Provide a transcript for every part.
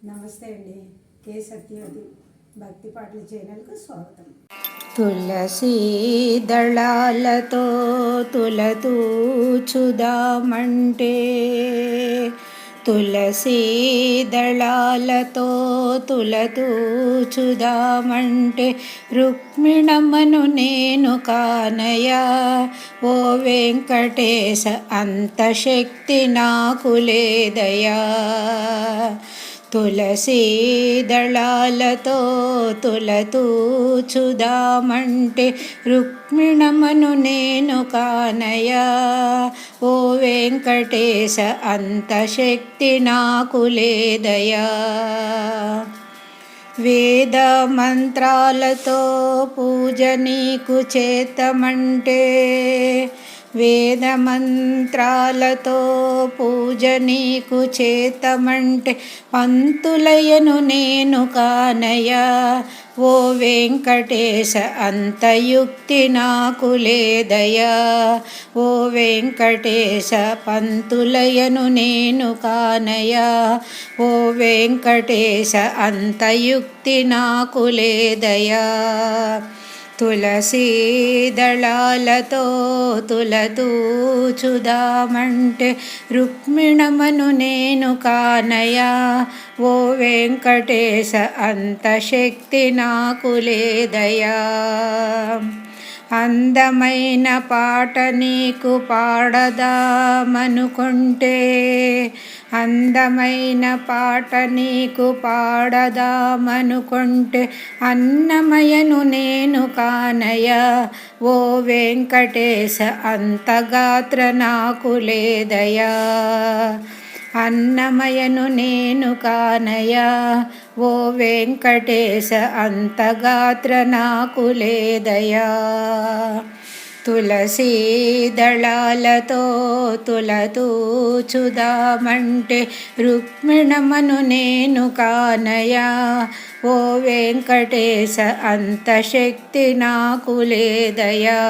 నమస్తే అండి. కే సత్యవతి భక్తి పాటల ఛానల్కు స్వాగతం. తులసి దళాలతో తులతూచుదామంటే తులసి దళాలతో తులతూచుదామంటే రుక్మిణమ్మను నేను కానయా ఓ వెంకటేశ అంత శక్తి నాకు లేదయా తులసీ దళాలతో తులతూచుదామంటే రుక్మిణమను నేను కానయా. ఓ వెంకటేశ అంత శక్తి నాకు లేదయా. వేద మంత్రాలతో పూజ నీకు చేతమంటే వేద మంత్రాలతో పూజ నీకు చేతమంటే పంతులయను నేను కానయా ఓ వెంకటేశ అంత యుక్తి నాకు లేదయా ఓ వెంకటేశ పంతులయను నేను కానయా ఓ వెంకటేశ అంత యుక్తి నాకు లేదయా తులసీదళాలతో తులతూచుదామంటే రుక్మిణమను నేను కానయా ఓ వెంకటేశ అంత శక్తి నాకు లేదయా అందమైన పాట నీకు పాడదామనుకుంటే అందమైన పాట నీకు పాడదామనుకుంటే అన్నమయను నేను కానయ ఓ వెంకటేశ అంత గాత్ర నాకు లేదయా అన్నమయను నేను కానయా ఓ వెంకటేశ అంత గాత్ర నాకు లేదయా తులసీ దళాలతో తులతూచుదామంటే రుక్మిణమను నేను కానయా. ఓ వెంకటేశ అంత శక్తి నాకు లేదయా.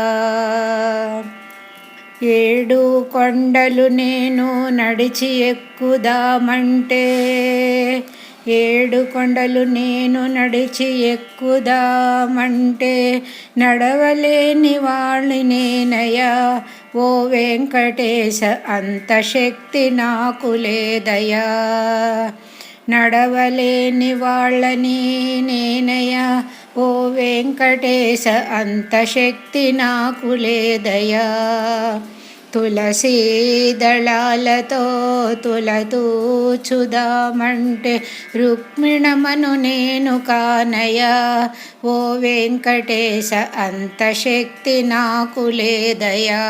ఏడు కొండలు నేను నడిచి ఎక్కుదామంటే ఏడు కొండలు నేను నడిచి ఎక్కుదామంటే నడవలేని వాళ్ళి నేనయ్యా. ఓ వెంకటేశ అంత శక్తి నాకు లేదయా నడవలేని వాళ్ళని నేనయ్యా. ఓ వెంకటేశ అంత శక్తి నాకు లేదయా తులసీ దళాలతో తులతూచుదామంటే రుక్మిణమను నేను కానయా ఓ వెంకటేశ అంత శక్తి నాకు లేదయా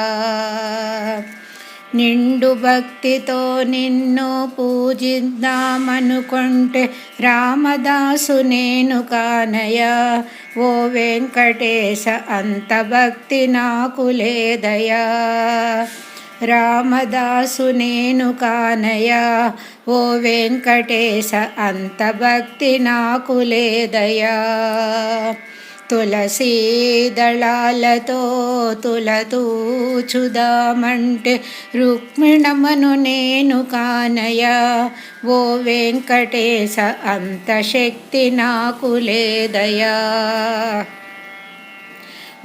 నిండు భక్తితో నిన్ను పూజిద్దామనుకుంటే రామదాసు నేను కానయా ఓ వెంకటేశ అంత భక్తి నాకు లేదయా రామదాసు నేను కానయా ఓ వెంకటేశ అంత భక్తి నాకు లేదయా తులసీ దళాలతో తులతూచుదామంటే రుక్మిణమను నేను కానయ ఓ వెంకటేశ అంత శక్తి నాకు లేదయా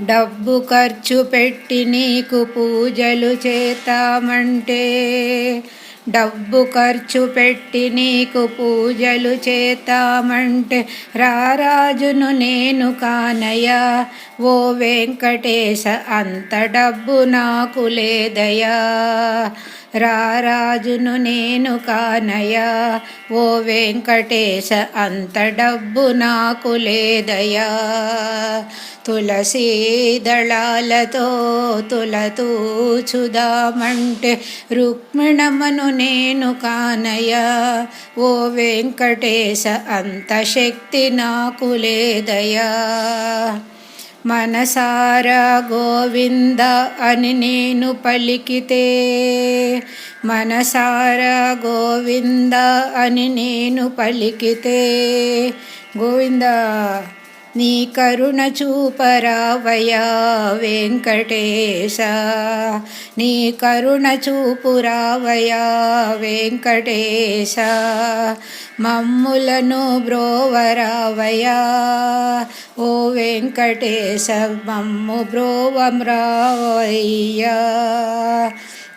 డబ్బు ఖర్చు పెట్టి నీకు పూజలు చేతామంటే డబ్బు ఖర్చు పెట్టి నీకు పూజలు చేతామంటే రారాజును నేను కానయా ఓ వెంకటేశ అంత డబ్బు నాకు లేదయా రారాజును నేను కానయా ఓ వెంకటేశ అంత డబ్బు నాకు లేదయా తులసీదళాలతో తులతూచుదామంటే రుక్మిణమను నేను కానయ ఓ వెంకటేశ అంత శక్తి నాకు లేదయా మనసారా గోవింద అని నేను పలికితే మనసారా గోవింద అని నేను పలికితే. గోవిందా నీ కరుణ చూపరావయా వెంకటేశ. నీ కరుణ చూపురావయా వెంకటేశ. మమ్ములను బ్రోవరావయా ఓ వెంకటేశ మమ్ము బ్రోవం రావయ్యా